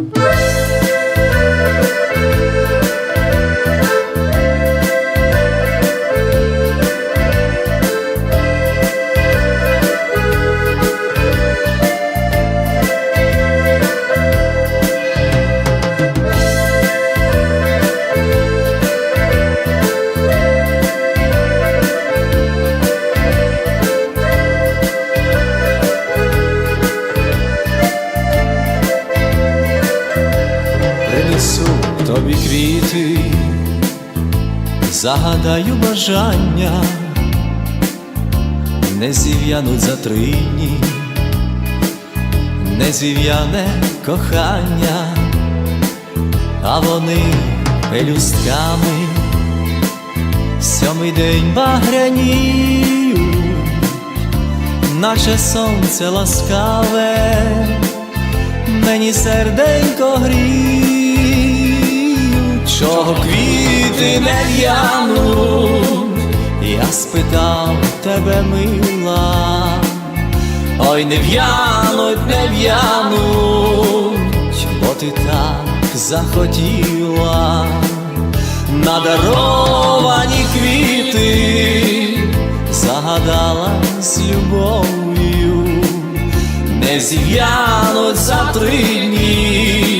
принесу квіти, загадаю бажання, не зів'януть за три дні, не зів'яне кохання, а вони пелюстками. Сьомий день багряніють, наче сонце ласкаве мені серденько гріють, чого квіти не в'януть, я спитав тебе, мила, ой, не в'януть, не в'януть, бо ти так захотіла, надаровані квіти загадала з любов'ю. Не зів'януть за три дні,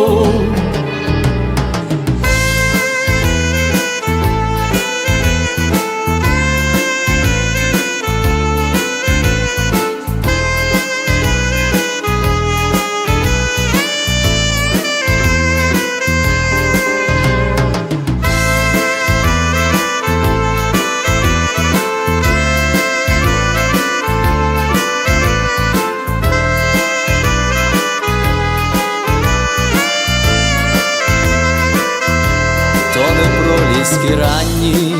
Проліски ранні,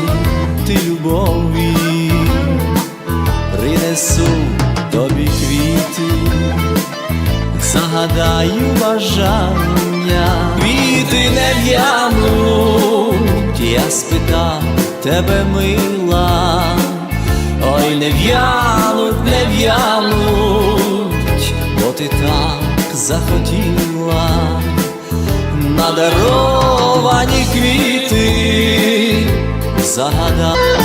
ти любові, принесу тобі квіти, загадаю бажання, квіти не в'януть, я спитав тебе, мила, ой, не в'януть, не в'януть, бо ти так захотіла. Надаровані квіти الزهداء